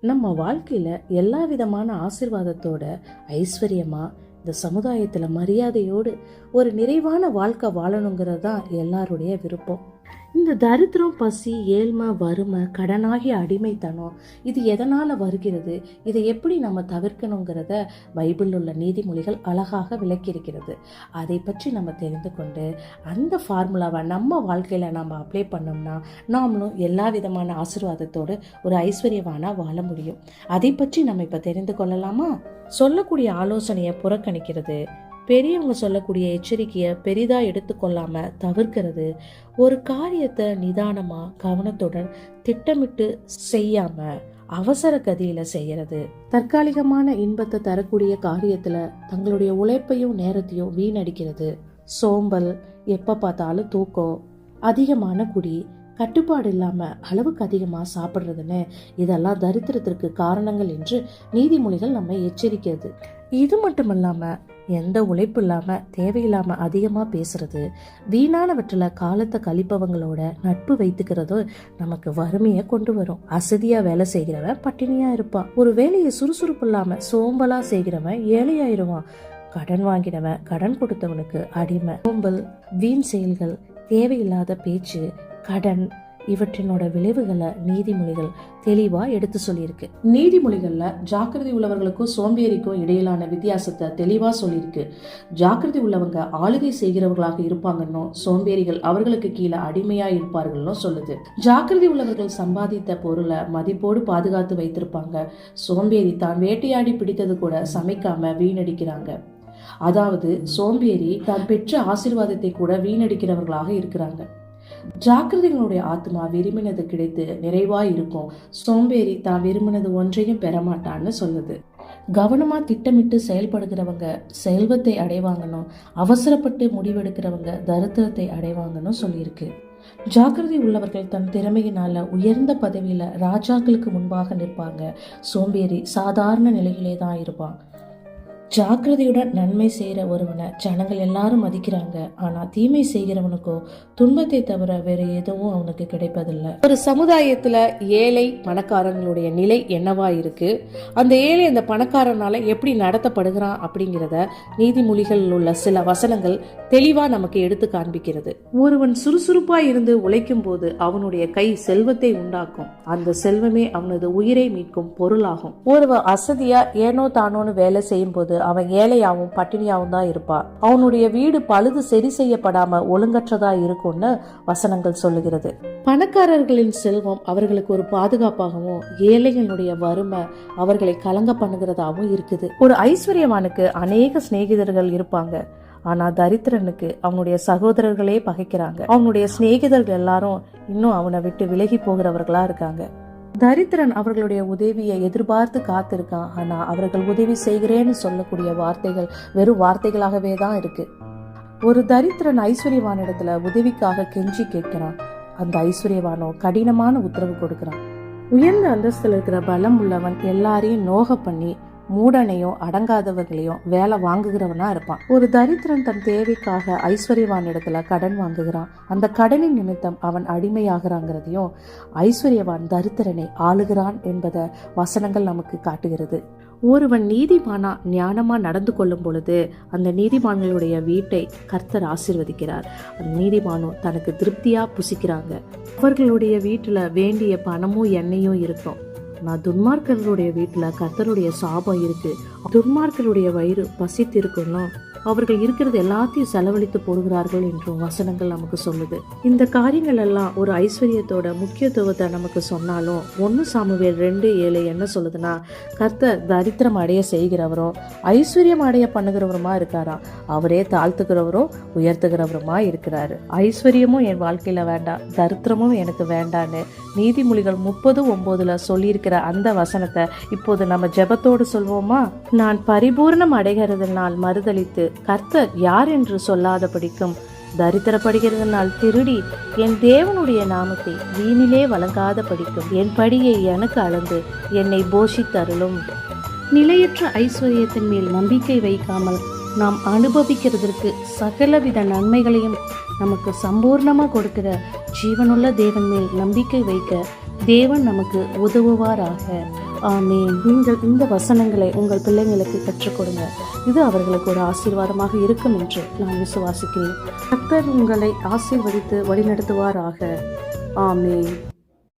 நம்ம வாழ்க்கையில் எல்லா விதமான ஆசிர்வாதத்தோட ஐஸ்வர்யமா இந்த சமுதாயத்தில் மரியாதையோடு ஒரு நிறைவான வாழ்க்கை வாழணுங்கிறது தான் எல்லாருடைய விருப்பம். இந்த தரித்திரம் பசி ஏழ்மை வறுமை கடனாகிய அடிமைத்தனம் இது எதனால் வருகிறது? இதை எப்படி நம்ம தவிர்க்கணுங்கிறத பைபிளில் உள்ள நீதிமொழிகள் அழகாக விளக்கியிருக்கிறது. அதை பற்றி நம்ம தெரிந்து கொண்டு அந்த ஃபார்முலாவை நம்ம வாழ்க்கையில் நம்ம அப்ளை பண்ணோம்னா நாமளும் எல்லா விதமான ஆசீர்வாதத்தோடு ஒரு ஐஸ்வர்யவானா வாழ முடியும். அதை பற்றி நம்ம இப்போ தெரிந்து கொள்ளலாமா? சொல்லக்கூடிய ஆலோசனையை புறக்கணிக்கிறது பெரியவங்க சொல்லக்கூடிய எச்சரிக்கையை பெரிதாக எடுத்துக்கொள்ளாம தவிர்க்கிறது. ஒரு காரியத்தை நிதானமாக கவனத்துடன் திட்டமிட்டு செய்யாமல் அவசர கதியில் செய்கிறது தற்காலிகமான இன்பத்தை தரக்கூடிய காரியத்தில் தங்களுடைய உழைப்பையும் நேரத்தையும் வீணடிக்கிறது. சோம்பல் எப்போ பார்த்தாலும் தூக்கம் அதிகமான குடி கட்டுப்பாடு இல்லாமல் அளவுக்கு அதிகமாக சாப்பிட்றதுன்னு இதெல்லாம் தரித்திரத்திற்கு காரணங்கள் என்று நீதிமொழிகள் நம்ம எச்சரிக்கிறது. இது மட்டும் இல்லாமல் எந்த உழைப்பு இல்லாமல் தேவையில்லாமல் அதிகமாக பேசுறது வீணானவற்றில் காலத்தை கழிப்பவங்களோட நட்பு வைத்துக்கிறதோ நமக்கு வறுமையை கொண்டு வரும். அசதியாக வேலை செய்கிறவன் பட்டினியாக இருப்பான். ஒரு வேலையை சுறுசுறுப்பு இல்லாமல் சோம்பலாக செய்கிறவன் ஏழையாயிருவான். கடன் வாங்கினவன் கடன் கொடுத்தவனுக்கு அடிமை. சோம்பல் வீண் செயல்கள் தேவையில்லாத பேச்சு கடன் இவற்றினோட விளைவுகளை நீதிமொழிகள் தெளிவாக எடுத்து சொல்லியிருக்கு. நீதிமொழிகளில் ஜாக்கிரதை உள்ளவர்களுக்கும் சோம்பேறிக்கும் இடையிலான வித்தியாசத்தை தெளிவா சொல்லியிருக்கு. ஜாக்கிரதை உள்ளவங்க ஆளுகை செய்கிறவர்களாக இருப்பாங்கன்னு சோம்பேறிகள் அவர்களுக்கு கீழே அடிமையா இருப்பார்கள்னு சொல்லுது. ஜாக்கிரதை உள்ளவர்கள் சம்பாதித்த பொருளை மதிப்போடு பாதுகாத்து வைத்திருப்பாங்க. சோம்பேறி தான் வேட்டையாடி பிடித்தது கூட சமைக்காம வீணடிக்கிறாங்க. அதாவது சோம்பேறி தான் பெற்ற ஆசிர்வாதத்தை கூட வீணடிக்கிறவர்களாக இருக்கிறாங்க. ஜாக்கிரதைகளுடைய ஆத்மா விரும்பினது கிடைத்து நிறைவா இருக்கும். சோம்பேறி தான் விரும்பினது ஒன்றையும் பெறமாட்டான்னு சொல்லுது. கவனமா திட்டமிட்டு செயல்படுகிறவங்க செல்வத்தை அடைவாங்கன்னு அவசரப்பட்டு முடிவெடுக்கிறவங்க தரித்திரத்தை அடைவாங்கன்னு சொல்லியிருக்கு. ஜாக்கிரதை உள்ளவர்கள் தன் திறமையினால உயர்ந்த பதவியில ராஜாக்களுக்கு முன்பாக நிற்பாங்க. சோம்பேறி சாதாரண நிலையிலே தான் இருப்பான். ஜாக்கிரதையுடன் நன்மை செய்கிற ஒருவனை ஜனங்கள் எல்லாரும் மதிக்கிறாங்க. ஆனா தீமை செய்கிறவனுக்கோ துன்பத்தை தவிர வேற எதுவும் அவனுக்கு கிடைப்பதில்லை. ஒரு சமுதாயத்துல ஏழை பணக்காரங்களுடைய நிலை என்னவா இருக்கு? அந்த ஏழை அந்த பணக்காரனால எப்படி நடத்தப்படுகிறான் அப்படிங்கிறத நீதிமொழிகளில் உள்ள சில வசனங்கள் தெளிவா நமக்கு எடுத்து காண்பிக்கிறது. ஒருவன் சுறுசுறுப்பா இருந்து உழைக்கும் போது அவனுடைய கை செல்வத்தை உண்டாக்கும். அந்த செல்வமே அவனது உயிரை மீட்கும் பொருளாகும். ஒருவன் அசதியா ஏனோ தானோன்னு வேலை செய்யும் போது அவன் ஏழையாவும் பட்டினியாவும் தான் இருப்பான். அவனுடைய வீடு பழுது சரி செய்யப்படாம ஒழுங்கற்றதா இருக்கும்னு வசனங்கள் சொல்லுகிறது. பணக்காரர்களின் செல்வம் அவர்களுக்கு ஒரு பாதுகாப்பாகவும் ஏழைகளுடைய வறுமை அவர்களை கலங்க பண்ணுகிறதாகவும் இருக்குது. ஒரு ஐஸ்வர்யவானுக்கு அநேக சிநேகிதர்கள் இருப்பாங்க. ஆனா தரித்திரனுக்கு அவனுடைய சகோதரர்களே பகைக்கிறாங்க. அவனுடைய சிநேகிதர்கள் எல்லாரும் இன்னும் அவனை விட்டு விலகி போகிறவர்களா இருக்காங்க. தரித்திரன் அவர்களுடைய உதவியை எதிர்பார்த்து காத்திருக்கான். ஆனா அவர்கள் உதவி செய்கிறேன்னு சொல்லக்கூடிய வார்த்தைகள் வெறும் வார்த்தைகளாகவே தான் இருக்கு. ஒரு தரித்திரன் ஐஸ்வர்யவானிடத்துல உதவிக்காக கெஞ்சி கேட்கிறான். அந்த ஐஸ்வர்யவானோ கடினமான உத்தரவு கொடுக்கிறான். உயர்ந்த அந்தஸ்தில் இருக்கிற பலம் உள்ளவன் எல்லாரையும் நோக பண்ணி மூடனையும் அடங்காதவர்களையும் வேலை வாங்குகிறவனா இருப்பான். ஒரு தரித்திரன் தன் தேவைக்காக ஐஸ்வர்யவான் இடத்துல கடன் வாங்குகிறான். அந்த கடனின் நிமித்தம் அவன் அடிமையாகிறாங்கிறதையும் ஐஸ்வர்யவான் தரித்திரனை ஆளுகிறான் என்பதை வசனங்கள் நமக்கு காட்டுகிறது. ஒருவன் நீதிமானா ஞானமா நடந்து கொள்ளும் பொழுது அந்த நீதிமான்களுடைய வீட்டை கர்த்தர் ஆசிர்வதிக்கிறார். அந்த நீதிமானும் தனக்கு திருப்தியா புசிக்கிறாங்க. அவர்களுடைய வீட்டில் வேண்டிய பணமும் எண்ணெயும் இருக்கும் நான் துன்மார்க்கர்களுடைய வீட்டில் கர்த்தருடைய சாபம் இருக்கு. துன்மார்க்கருடைய வயிறு பசித்து அவர்கள் இருக்கிறது எல்லாத்தையும் செலவழித்து போடுகிறார்கள் என்றும் வசனங்கள் நமக்கு சொல்லுது. இந்த காரியங்கள் எல்லாம் ஒரு ஐஸ்வர்யத்தோட முக்கியத்துவத்தை நமக்கு சொன்னாலும் ஒன்று சாமுவேல் ரெண்டு ஏழு என்ன சொல்லுதுன்னா கர்த்தர் தரித்திரம் அடைய செய்கிறவரும் ஐஸ்வர்யம் அடைய பண்ணுகிறவருமா இருக்காராம் அவரே தாழ்த்துகிறவரும் உயர்த்துகிறவருமா இருக்கிறாரு. ஐஸ்வர்யமும் என் வாழ்க்கையில் வேண்டாம் தரித்திரமும் எனக்கு வேண்டான்னு நீதிமொழிகள் முப்பது ஒம்போதுல சொல்லியிருக்கிற அந்த வசனத்தை இப்போது நம்ம ஜெபத்தோடு சொல்வோமா? நான் பரிபூர்ணம் அடைகிறதுனால் மறுதளித்து கர்த்தர் யார் என்று சொல்லாதபடிக்கும் தரித்திரப்படுகிறதுனால் திருடி என் தேவனுடைய நாமத்தை வீணிலே வழங்காத படிக்கும் என் படியை எனக்கு அளந்து என்னை போஷித்தருளும். நிலையற்ற ஐஸ்வர்யத்தின் மேல் நம்பிக்கை வைக்காமல் நாம் அனுபவிக்கிறதற்கு சகலவித நன்மைகளையும் நமக்கு சம்பூர்ணமாக கொடுக்கிற ஜீவனுள்ள தேவன் மேல் நம்பிக்கை வைக்க தேவன் நமக்கு உதவுவாராக. ஆமே நீங்கள் இந்த வசனங்களை உங்கள் பிள்ளைங்களுக்கு கற்றுக் கொடுங்க. இது அவர்களுக்கு ஒரு ஆசீர்வாதமாக இருக்கும் என்று நான் விசுவாசிக்கிறேன். கர்த்தர் உங்களை ஆசீர்வதித்து வழிநடத்துவாராக. ஆமே